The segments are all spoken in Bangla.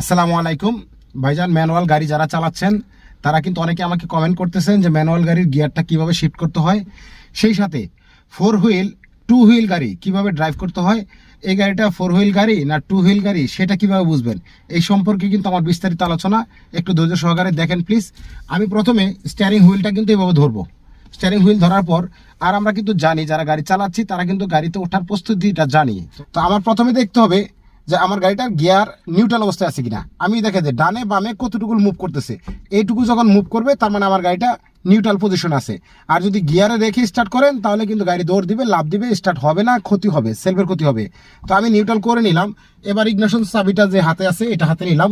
আসসালামু আলাইকুম। ভাইজান, ম্যানুয়াল গাড়ি যারা চালাচ্ছেন, তারা কিন্তু অনেকে আমাকে কমেন্ট করতেছেন যে ম্যানুয়াল গাড়ির গিয়ারটা কীভাবে শিফট করতে হয়। সেই সাথে ফোর হুইল টু হুইল গাড়ি কীভাবে ড্রাইভ করতে হয়, এই গাড়িটা ফোর হুইল গাড়ি না টু হুইল গাড়ি, সেটা কীভাবে বুঝবেন? এই সম্পর্কে কিন্তু আমার বিস্তারিত আলোচনা একটু ধৈর্য সহকারে দেখেন প্লিজ আমি প্রথমে স্টিয়ারিং হুইলটা কিন্তু এইভাবে ধরবো। স্টিয়ারিং হুইল ধরার পর, আর আমরা কিন্তু জানি যারা গাড়ি চালাচ্ছি, তারা কিন্তু গাড়িতে ওঠার প্রস্তুতিটা জানি। তো আমার প্রথমে দেখতে হবে যে আমার গাড়িটার গিয়ার নিউট্রাল অবস্থায় আছে কিনা। আমি দেখে যে ডানে বামে কতটুকু মুভ করতেছে। এইটুকু যখন মুভ করবে, তার মানে আমার গাড়িটা নিউট্রাল পজিশন আছে। আর যদি গিয়ারে রেখে স্টার্ট করেন, তাহলে কিন্তু গাড়ি দৌড় দিবে লাভ দিবে স্টার্ট হবে না, ক্ষতি হবে সেলফের ক্ষতি হবে। তো আমি নিউট্রাল করে নিলাম। এবার ইগনেশন চাবিটা যে হাতে আছে, এটা হাতে নিলাম।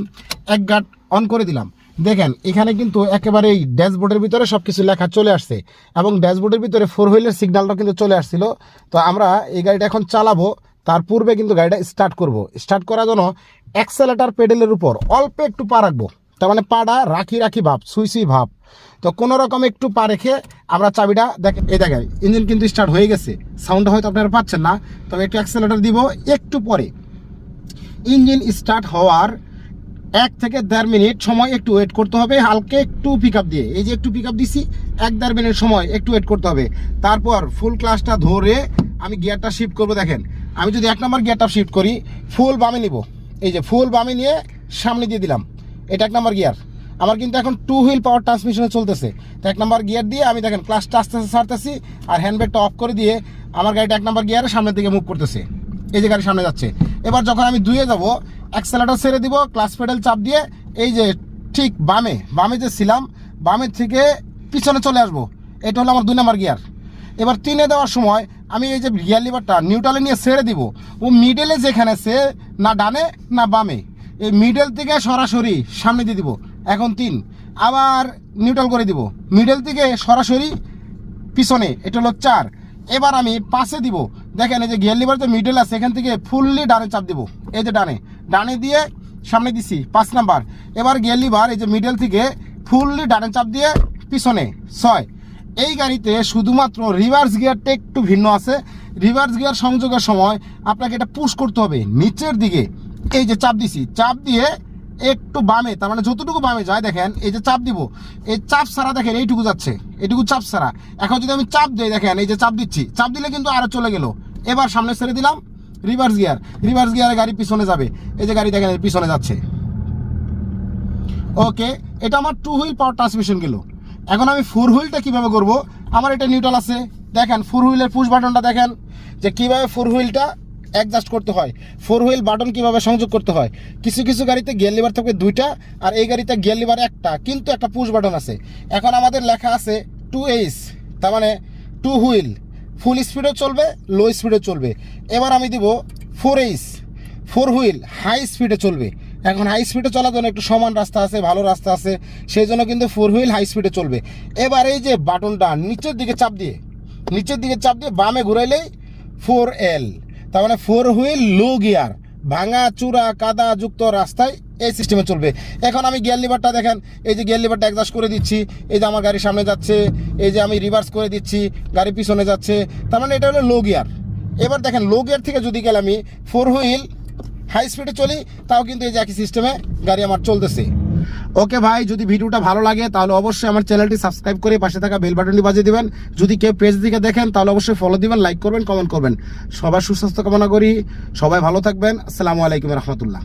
এক গার্ড অন করে দিলাম। দেখেন, এখানে কিন্তু একেবারে এই ড্যাশবোর্ডের ভিতরে সব কিছু লেখা চলে আসছে। এবং ড্যাশবোর্ডের ভিতরে ফোর হুইলের সিগন্যালটা কিন্তু চলে আসছিল। তো আমরা এই গাড়িটা এখন চালাবো। তার পূর্বে কিন্তু গাড়িটা স্টার্ট করব। স্টার্ট করার জন্য অ্যাক্সেলেটার পেডেলের উপর অল্প একটু পা রাখব। তার মানে পাটা রাখি রাখি ভাব, সুই সুই ভাব। তো কোনো রকম একটু পা রেখে আমরা চাবিটা দেখ এই দেখেন ইঞ্জিন কিন্তু স্টার্ট হয়ে গেছে। সাউন্ডটা হয়তো আপনারা পাচ্ছেন না, তবে একটু অ্যাক্সেলেটার দিব একটু পরে। ইঞ্জিন স্টার্ট হওয়ার এক থেকে দেড় মিনিট সময় একটু ওয়েট করতে হবে, হালকা একটু পিক দিয়ে। এই যে একটু পিক দিছি, এক দেড় মিনিট সময় একটু ওয়েট করতে হবে। তারপর ফুল ক্লাসটা ধরে আমি গিয়ারটা শিফট করব, দেখেন। আমি যদি এক নম্বর গিয়ারটা শিফট করি ফুল বামে নিব। এই যে ফুল বামে নিয়ে সামনে দিয়ে দিলাম। এটা এক নম্বর গিয়ার আমার কিন্তু এখন টু হুইল পাওয়ার ট্রান্সমিশনে চলতেছে। তো এক নম্বর গিয়ার দিয়ে আমি দেখেন ক্লাসটা আস্তে আস্তে ছাড়তেছি আর হ্যান্ডব্যাগটা অফ করে দিয়ে আমার গাড়িটা এক নম্বর গিয়ারে সামনের দিকে মুভ করতেছে। এই যে গাড়ি সামনে যাচ্ছে। এবার যখন আমি দুয়ে যাব অ্যাক্সেলেটার ছেড়ে দিব ক্লাস পেডাল চাপ দিয়ে, এই যে ঠিক বামে বামে যে ছিলাম বামের থেকে পিছনে চলে আসব। এটা হলো আমার দুই নম্বর গিয়ার এবার তিনে দেওয়ার সময় আমি এই যে গিয়ার লিভারটা নিউট্রালে নিয়ে ছেড়ে দিব, ও মিডলে যেখানে সে না ডানে না বামে, এই মিডল থেকে সরাসরি সামনে দিয়ে দিব, এখন তিন, আবার নিউট্রাল করে দিব মিডল থেকে সরাসরি পিছনে, এটা হলো চার, এবার আমি পাশে দিব, দেখেন এই যে গিয়ার লিভার যে মিডল আছে, এখান থেকে ফুললি ডানে চাপ দিব, এই যে ডানে ডানে দিয়ে সামনে দিছি, পাঁচ নাম্বার, এবার গিয়ার লিভার এই যে মিডল থেকে ফুললি ডানে চাপ দিয়ে পিছনে, ছয় এই গাড়িতে শুধুমাত্র রিভার্স গিয়ারটা একটু ভিন্ন আছে। রিভার্স গিয়ার সংযোগের সময় আপনাকে এটা পুশ করতে হবে নিচের দিকে। এই যে চাপ দিছি, চাপ দিয়ে একটু বামে, তার মানে যতটুকু বামে যায়, দেখেন, এই যে চাপ দিব, এই চাপ ছাড়া দেখেন, এইটুকু যাচ্ছে, এইটুকু চাপ ছাড়া। এখন যদি আমি চাপ দিই, দেখেন, এই যে চাপ দিচ্ছি, চাপ দিলে কিন্তু আরও চলে গেল। এবার সামনে ছেড়ে দিলাম রিভার্স গিয়ার রিভার্স গিয়ারে গাড়ি পিছনে যাবে। এই যে গাড়ি, দেখেন পিছনে যাচ্ছে। ওকে এটা আমার টু হুইল পাওয়ার ট্রান্সমিশন গেল। এখন আমি ফোর হুইলটা কীভাবে করব? আমার এটা নিউট্রাল আছে। দেখেন ফোর হুইলের পুশ বাটনটা দেখেন। যে কীভাবে ফোর হুইলটা অ্যাডজাস্ট করতে হয়। ফোর হুইল বাটন কীভাবে সংযোগ করতে হয়। কিছু কিছু গাড়িতে গিয়ার লিভার থাকবে দুইটা, আর এই গাড়িতে গিয়ার লিভার একটা, কিন্তু একটা পুশ বাটন আছে। এখন আমাদের লেখা আছে টু এইচ তার মানে টু হুইল। ফুল স্পিডেও চলবে লো স্পিডেও চলবে। এবার আমি দিব four H four wheel high স্পিডে চলবে। এখন হাই স্পিডে চলার জন্য একটু সমান রাস্তা আছে, ভালো রাস্তা আছে, সেই জন্য কিন্তু ফোর হুইল হাই স্পিডে চলবে। এবার এই যে বাটনটা, নিচের দিকে চাপ দিয়ে, নিচের দিকে চাপ দিয়ে বামে ঘুরাইলেই ফোর এল তার মানে ফোর হুইল লো গিয়ার ভাঙা, চূড়া, কাদা যুক্ত রাস্তায় এই সিস্টেমে চলবে। এখন আমি গিয়ার লিভারটা দেখেন, এই যে গিয়ার লিভারটা অ্যাডজাস্ট করে দিচ্ছি, এই যে আমার গাড়ি সামনে যাচ্ছে, এই যে আমি রিভার্স করে দিচ্ছি, গাড়ি পিছনে যাচ্ছে, তার মানে এটা হলো লো গিয়ার এবার দেখেন লো গিয়ার থেকে যদি গেলে আমি ফোর হুইল হাই স্পিডে চলি, তাও কিন্তু এই যে একই সিস্টেমে গাড়ি আমার চলতেছে। ওকে ভাই, যদি ভিডিওটা ভালো লাগে, তাহলে অবশ্যই আমার চ্যানেলটি সাবস্ক্রাইব করে পাশে থাকা বেল বাটনটি বাজিয়ে দিবেন। যদি কেউ পেজ দিকে দেখেন, তাহলে অবশ্যই ফলো দিবেন লাইক করবেন কমেন্ট করবেন। সবার সুস্বাস্থ্য কামনা করি। সবাই ভালো থাকবেন। আসসালামু আলাইকুম রহমতুল্লাহ।